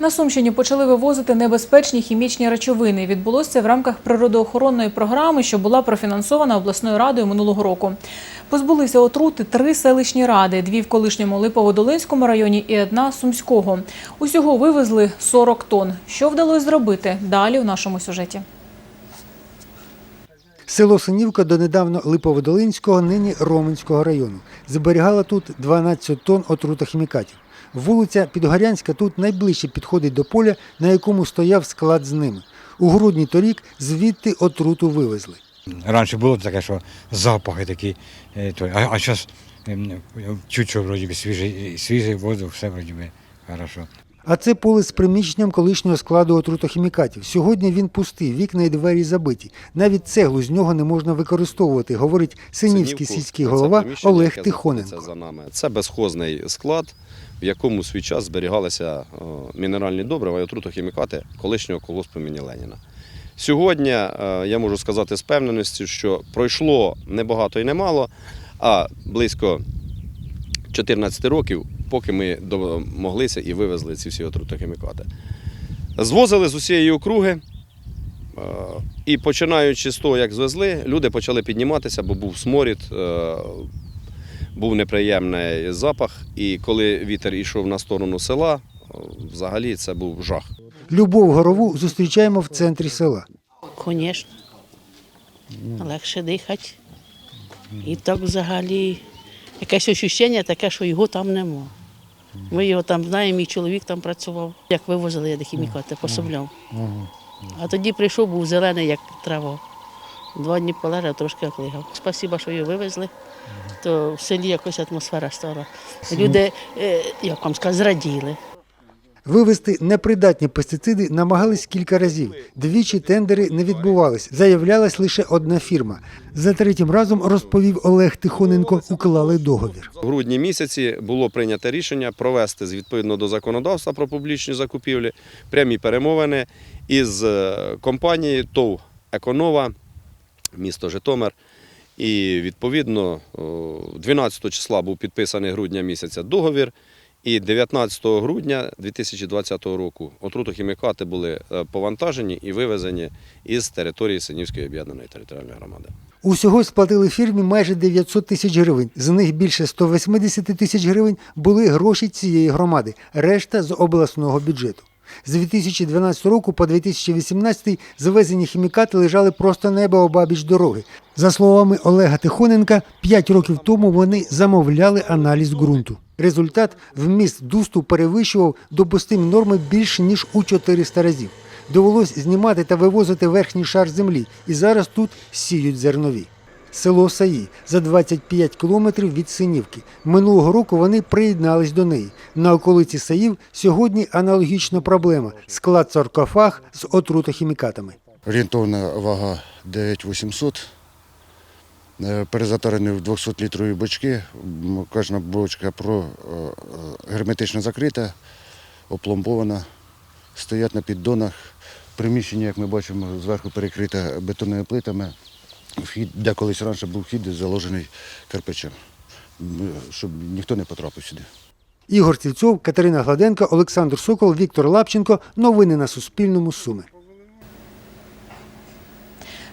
На Сумщині почали вивозити небезпечні хімічні речовини. Відбулося в рамках природоохоронної програми, що була профінансована обласною радою минулого року. Позбулися отрути три селищні ради: дві в колишньому Липоводолинському районі і одна Сумського. Усього вивезли 40 тонн. Що вдалося зробити? Далі в нашому сюжеті. Село Синівка донедавна Липоводолинського, нині Роменського району. Зберігала тут 12 тонн отрутохімікатів. Вулиця Підгорянська тут найближче підходить до поля, на якому стояв склад з ними. У грудні торік звідти отруту вивезли. Раніше було таке, що запахи такі, е, а, а зараз чуть що вроді би свіжий, свіжий воздух, все вроді би хорошо. А це поле з приміщенням колишнього складу отрутохімікатів. Сьогодні він пустий, вікна і двері забиті. Навіть цеглу з нього не можна використовувати, говорить Синівський сільський голова Олег Тихоненко. Це безхозний склад, в якому свій час зберігалися мінеральні добрива і отрутохімікати колишнього колгоспу імені Леніна. Сьогодні е, я можу сказати з певненістю, що пройшло не багато і не мало, а близько 14 років, поки ми домоглися і вивезли ці всі отрутохімікати. Звозили з усієї округи. е, І починаючи з того, як звезли, люди почали підніматися, бо був сморід, е, був неприємний запах. І коли вітер йшов на сторону села, взагалі це був жах. Любов Горову зустрічаємо в центрі села. Звісно. Легше дихати. І так взагалі якесь ощущення таке, що його там нема. Ми його там знаємо, мій чоловік там працював. Як вивозили я хімікати, пособляв. А тоді прийшов, був зелений, як трава. Два дні полежав, трошки оклигав. Спасіба, що його вивезли, то в селі якось атмосфера стала. Люди, е, як вам сказати, зраділи. Вивезти непридатні пестициди намагались кілька разів. Двічі тендери не відбувались. Заявлялась лише одна фірма. За третім разом, розповів Олег Тихоненко, уклали договір. В грудні місяці було прийнято рішення провести з відповідно до законодавства про публічні закупівлі прямі перемовини із е, компанією ТОВ Еконова, місто Житомир. І відповідно о, 12 числа був підписаний грудня місяця договір. І 19 грудня 2020 року отрутохімікати були е, повантажені і вивезені із території Синівської об'єднаної територіальної громади. Усього сплатили фірмі майже 900 тисяч гривень. З них більше 180 тисяч гривень були гроші цієї громади, решта з обласного бюджету. З 2012 року по 2018 завезені хімікати лежали просто небо обабіч дороги. За словами Олега Тихоненка, 5 років тому вони замовляли аналіз ґрунту. Результат вміст дусту перевищував допустимі норми більше ніж у 400 разів. Довелось знімати та вивозити верхній шар землі, і зараз тут сіють зернові. Село Саї за 25 кілометрів від Синівки. Минулого року вони приєднались до неї. На околиці Саїв сьогодні аналогічна проблема склад саркофаг з отрутохімікатами. Орієнтовна вага 9800. Е, Перезатарені в 200-літрові бочки. Кожна бочка про, е, герметично закрита, опломбована, стоять на піддонах. Приміщення, як ми бачимо, зверху перекрите бетонними плитами. Вхід, де колись раніше був вхід заложений кирпичем, щоб ніхто не потрапив сюди. Ігор Цільцов, Катерина Гладенко, Олександр Сокол, Віктор Лапченко. Новини на Суспільному. Суми.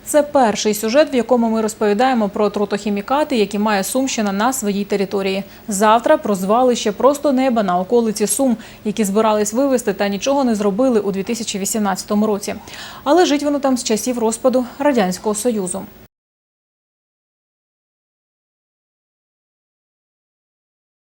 Це перший сюжет, в якому ми розповідаємо про трутохімікати, які має Сумщина на своїй території. Завтра про звалище просто неба на околиці Сум, які збирались вивезти та нічого не зробили у 2018 році. Але жить воно там з часів розпаду Радянського Союзу.